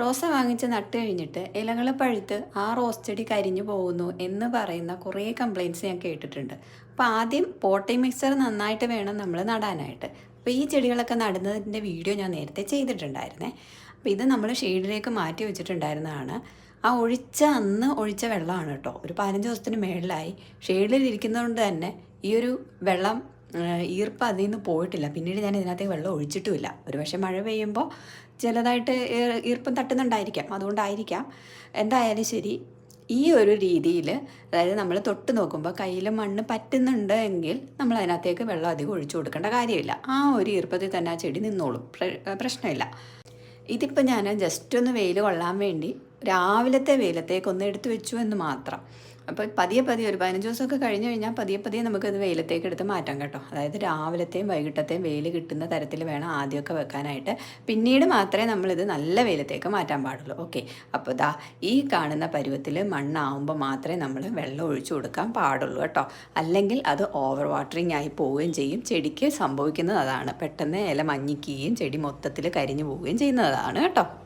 റോസ വാങ്ങിച്ച് നട്ട് കഴിഞ്ഞിട്ട് ഇലകൾ പഴുത്ത് ആ റോസ് ചെടി കരിഞ്ഞു പോകുന്നു എന്ന് പറയുന്ന കുറേ കംപ്ലയിന്റ്സ് ഞാൻ കേട്ടിട്ടുണ്ട്. അപ്പോൾ ആദ്യം പോട്ടിംഗ് മിക്സർ നന്നായിട്ട് വേണം നമ്മൾ നടാനായിട്ട്. അപ്പോൾ ഈ ചെടികളൊക്കെ നടുന്നതിന്റെ വീഡിയോ ഞാൻ നേരത്തെ ചെയ്തിട്ടുണ്ടായിരുന്നേ. അപ്പോൾ ഇത് നമ്മൾ ഷെയ്ഡിലേക്ക് മാറ്റി വെച്ചിട്ടുണ്ടായിരുന്നതാണ്. ആ ഒഴിച്ച അന്ന് ഒഴിച്ച വെള്ളമാണ് കേട്ടോ. ഒരു പതിനഞ്ച് ദിവസത്തിന് മേളിലായി. ഷെയ്ഡിലിരിക്കുന്നതുകൊണ്ട് തന്നെ ഈ ഒരു വെള്ളം ഈർപ്പം അതിൽ നിന്ന് പോയിട്ടില്ല. പിന്നീട് ഞാൻ ഇതിനകത്തേക്ക് വെള്ളം ഒഴിച്ചിട്ടുമില്ല. ഒരു പക്ഷേ മഴ പെയ്യുമ്പോൾ ചിലതായിട്ട് ഈർപ്പം തട്ടുന്നുണ്ടായിരിക്കാം. അതുകൊണ്ടായിരിക്കാം. എന്തായാലും ശരി ഈ ഒരു രീതിയിൽ അതായത് നമ്മൾ തൊട്ട് നോക്കുമ്പോൾ കയ്യിൽ മണ്ണ് പറ്റുന്നുണ്ട് എങ്കിൽ നമ്മൾ അതിനകത്തേക്ക് വെള്ളം അധികം ഒഴിച്ചു കൊടുക്കേണ്ട കാര്യമില്ല. ആ ഒരു ഈർപ്പത്തിൽ തന്നെ ആ ചെടി നിന്നോളും. പ്രശ്നമില്ല. ഇതിപ്പോൾ ഞാൻ ജസ്റ്റ് ഒന്ന് വെയിൽ കൊള്ളാൻ വേണ്ടി രാവിലത്തെ വെയിലത്തേക്ക് ഒന്ന് എടുത്തു വെച്ചു എന്ന് മാത്രം. അപ്പോൾ പതിയെ പതിയെ ഒരു പതിനഞ്ച് ദിവസമൊക്കെ കഴിഞ്ഞ് കഴിഞ്ഞാൽ പതിയെ പതിയെ നമുക്കത് വെയിലത്തേക്ക് എടുത്ത് മാറ്റാം കേട്ടോ. അതായത് രാവിലത്തെയും വൈകിട്ടത്തെയും വെയിൽ കിട്ടുന്ന തരത്തിൽ വേണം ആദ്യമൊക്കെ വെക്കാനായിട്ട്. പിന്നീട് മാത്രമേ നമ്മളിത് നല്ല വെയിലത്തേക്ക് മാറ്റാൻ പാടുള്ളൂ. ഓക്കെ. അപ്പോൾ ദാ ഈ കാണുന്ന പരുവത്തിൽ മണ്ണാവുമ്പോൾ മാത്രമേ നമ്മൾ വെള്ളം ഒഴിച്ചു കൊടുക്കാൻ പാടുള്ളൂ കേട്ടോ. അല്ലെങ്കിൽ അത് ഓവർ വാട്ടറിങ് ആയി പോവുകയും ചെയ്യും. ചെടിക്ക് സംഭവിക്കുന്നത് അതാണ്. പെട്ടെന്ന് ഇല മഞ്ഞിക്കുകയും ചെടി മൊത്തത്തിൽ കരിഞ്ഞു പോവുകയും ചെയ്യുന്നതാണ് കേട്ടോ.